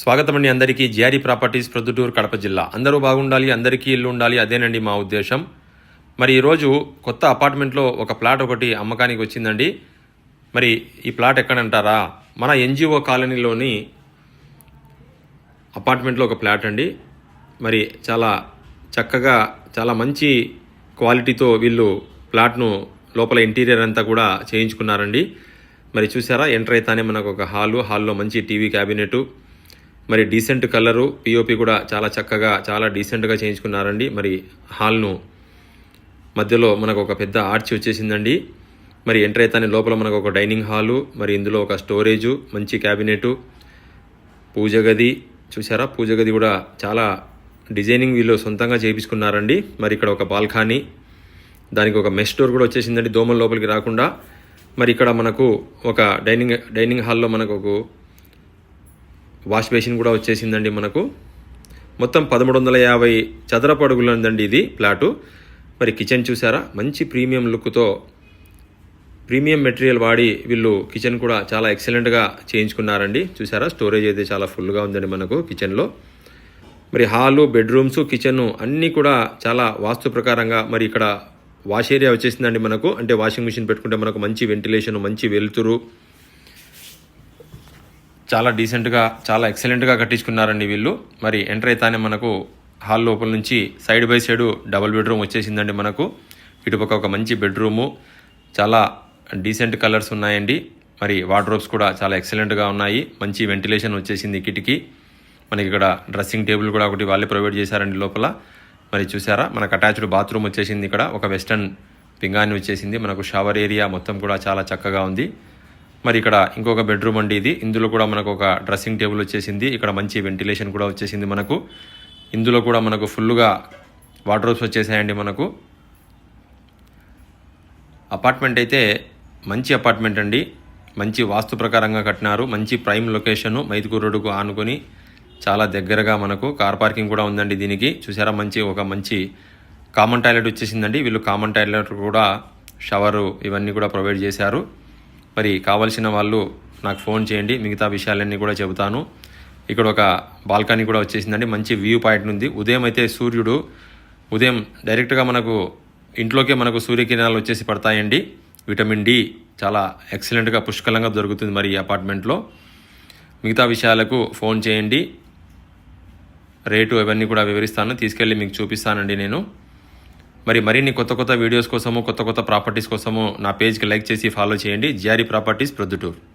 స్వాగతం అండి అందరికీ. జిఆర్ఈ ప్రాపర్టీస్ ప్రొద్దుటూరు కడప జిల్లా. అందరూ బాగుండాలి అందరికీ ఇల్లు ఉండాలి అదేనండి మా ఉద్దేశం. మరి ఈరోజు కొత్త అపార్ట్మెంట్లో ఒక ప్లాట్ ఒకటి అమ్మకానికి వచ్చిందండి. మరి ఈ ప్లాట్ ఎక్కడంటారా? మన ఎన్జిఓ కాలనీలోని అపార్ట్మెంట్లో ఒక ప్లాట్ అండి. మరి చాలా చక్కగా చాలా మంచి క్వాలిటీతో వీళ్ళు ప్లాట్ను లోపల ఇంటీరియర్ అంతా కూడా చేయించుకున్నారండి. మరి చూసారా ఎంటర్ అయితేనే మనకు ఒక హాలు హాల్లో మంచి టీవీ క్యాబినెట్. మరి డీసెంట్ కలరు పిఓపి కూడా చాలా చక్కగా చాలా డీసెంట్గా చేయించుకున్నారండి. మరి హాల్ను మధ్యలో మనకు ఒక పెద్ద ఆర్చి వచ్చేసిందండి. మరి ఎంటర్ అయితేనే లోపల మనకు ఒక డైనింగ్ హాలు మరి ఇందులో ఒక స్టోరేజు మంచి క్యాబినెట్ పూజ గది చూసారా పూజ గది కూడా చాలా డిజైనింగ్ వీళ్ళు సొంతంగా చేయించుకున్నారండి. మరి ఇక్కడ ఒక బాల్కానీ దానికి ఒక మెష్ డోర్ కూడా వచ్చేసిందండి. దోమల లోపలికి రాకుండా. మరి ఇక్కడ మనకు ఒక డైనింగ్ డైనింగ్ హాల్లో మనకు ఒక వాష్ బేసిన్ కూడా వచ్చేసిందండి మనకు. మొత్తం పదమూడు వందల యాభై చదరపు అడుగులందండి ఇది ప్లాటు. మరి కిచెన్ చూసారా? మంచి ప్రీమియం లుక్తో ప్రీమియం మెటీరియల్ వాడి వీళ్ళు కిచెన్ కూడా చాలా ఎక్సలెంట్గా చేయించుకున్నారండి. చూసారా? స్టోరేజ్ అయితే చాలా ఫుల్గా ఉందండి మనకు కిచెన్లో. మరి హాలు బెడ్రూమ్స్ కిచెన్ అన్నీ కూడా చాలా వాస్తు ప్రకారంగా మరి ఇక్కడ వాష్ ఏరియా వచ్చేసిందండి మనకు. అంటే వాషింగ్ మిషన్ పెట్టుకుంటే మనకు మంచి వెంటిలేషన్ మంచి వెలుతురు చాలా డీసెంట్గా చాలా ఎక్సలెంట్గా కట్టించుకున్నారండి వీళ్ళు. మరి ఎంటర్ అయితేనే మనకు హాల్ లోపల నుంచి side by side double bedroom వచ్చేసిందండి మనకు. ఇటుపక్క ఒక మంచి బెడ్రూము చాలా డీసెంట్ కలర్స్ ఉన్నాయండి. మరి వార్డ్రోబ్స్ కూడా చాలా ఎక్సలెంట్గా ఉన్నాయి. మంచి వెంటిలేషన్ వచ్చేసింది కిటికీ. మనకి ఇక్కడ డ్రెస్సింగ్ టేబుల్ కూడా ఒకటి వాళ్ళే ప్రొవైడ్ చేశారండి లోపల. మరి చూసారా? మనకు అటాచ్డ్ బాత్రూమ్ వచ్చేసింది ఇక్కడ. ఒక వెస్టర్న్ పింగాని వచ్చేసింది. మనకు షవర్ ఏరియా మొత్తం కూడా చాలా చక్కగా ఉంది. మరి ఇక్కడ ఇంకొక బెడ్రూమ్ అండి ఇది. ఇందులో కూడా మనకు ఒక డ్రెస్సింగ్ టేబుల్ వచ్చేసింది. ఇక్కడ మంచి వెంటిలేషన్ కూడా వచ్చేసింది మనకు. ఇందులో కూడా మనకు ఫుల్గా వార్డ్రోబ్స్ వచ్చేసాయండి మనకు. అపార్ట్మెంట్ అయితే మంచి అపార్ట్మెంట్ అండి. మంచి వాస్తు ప్రకారంగా కట్టినారు. మంచి ప్రైమ్ లొకేషను మైదుకూరు రోడ్డుకు ఆనుకొని చాలా దగ్గరగా మనకు కార్ పార్కింగ్ కూడా ఉందండి దీనికి. చూసారా? మంచి ఒక మంచి కామన్ టాయిలెట్ వచ్చేసిందండి. వీళ్ళు కామన్ టాయిలెట్ కూడా షవరు ఇవన్నీ కూడా ప్రొవైడ్ చేశారు. మరి కావాల్సిన వాళ్ళు నాకు ఫోన్ చేయండి మిగతా విషయాలన్నీ కూడా చెబుతాను. ఇక్కడ ఒక బాల్కనీ కూడా వచ్చేసిందండి మంచి వ్యూ పాయింట్ ఉంది. ఉదయం అయితే సూర్యుడు ఉదయం డైరెక్ట్గా మనకు ఇంట్లోకే మనకు సూర్యకిరణాలు వచ్చేసి పడతాయండి. విటమిన్ డి చాలా ఎక్సలెంట్గా పుష్కలంగా దొరుకుతుంది మరి ఈ అపార్ట్మెంట్లో. మిగతా విషయాలకు ఫోన్ చేయండి. రేటు ఇవన్నీ కూడా వివరిస్తాను తీసుకెళ్ళి మీకు చూపిస్తానండి నేను. మరి మరిన్ని కొత్త కొత్త వీడియోస్ కోసము కొత్త కొత్త ప్రాపర్టీస్ కోసము నా పేజ్కి లైక్ చేసి ఫాలో చేయండి. GRE properties Proddatur.